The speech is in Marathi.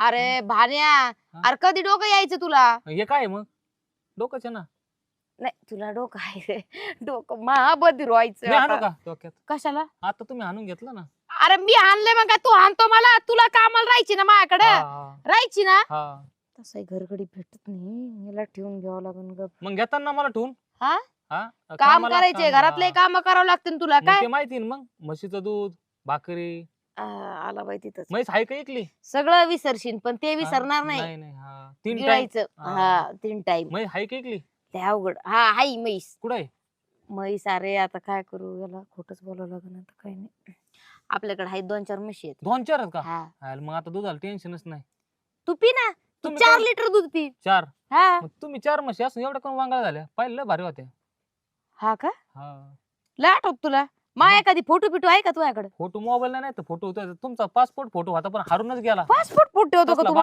अरे भान्या अरे कधी डोकं यायचं तुला? हे काय मग? डोकंच आहे ना. नाही तुला डोकं आहे रे. डोकं व्हायचं मी आणू आता. का डोक्यात? कशाला? आता तुम्ही आणून घेतलं ना. अरे मी आणले मग काय तू आणतो मला. तुला कामाला राहायची ना माझ्याकडे? हा, राहायची ना? हा. तसंही घरगडी भेटत नाही. याला ठेवून घ्यावं लागेल ग मग घेताना मला ठेवून? हा? हा? काम कामाला करायचे. घरातले काम करावं लागते तुला मग काय? ते माहिती ना मग? म्हशीचं दूध भाकरी आ, आला बाई तिथंच. म्हैस आहे का इकली सगळं विसरशील पण ते? विसरणार नाही. नाही नाही हा. तीन टाइम गिळायचं. हा. हा तीन टाइम म्हैस आहे का इकली ते अवघड. हा हाई म्हैस. कुठं आहे? म्हैस अरे आता काय करू याला? खोटच बोलावं लागेल आता काही नाही. आपल्याकडे आहेत दोन चार म्हशी आहेत. दोन चार आहेत का? हा. हाय, मग आता दुधाला टेन्शनच नाही. तू पी ना. तू तुम्ही चार लिटर दूध पी. चार? हा. मग तुम्ही चार म्हशी असून एवढ्या कोण वांगाळ झाल्या. पाहिलं लय भारी होत्या. हा का? हा. लय आठवत तुला? मा एखादी फोटो पिटो आहे का तुझ्याकडे? फोटो मोबाईल नाही तर फोटो तुमचा पासपोर्ट फोटो होता पण हरूनच गेला. पासपोर्ट फोटो होतो का तू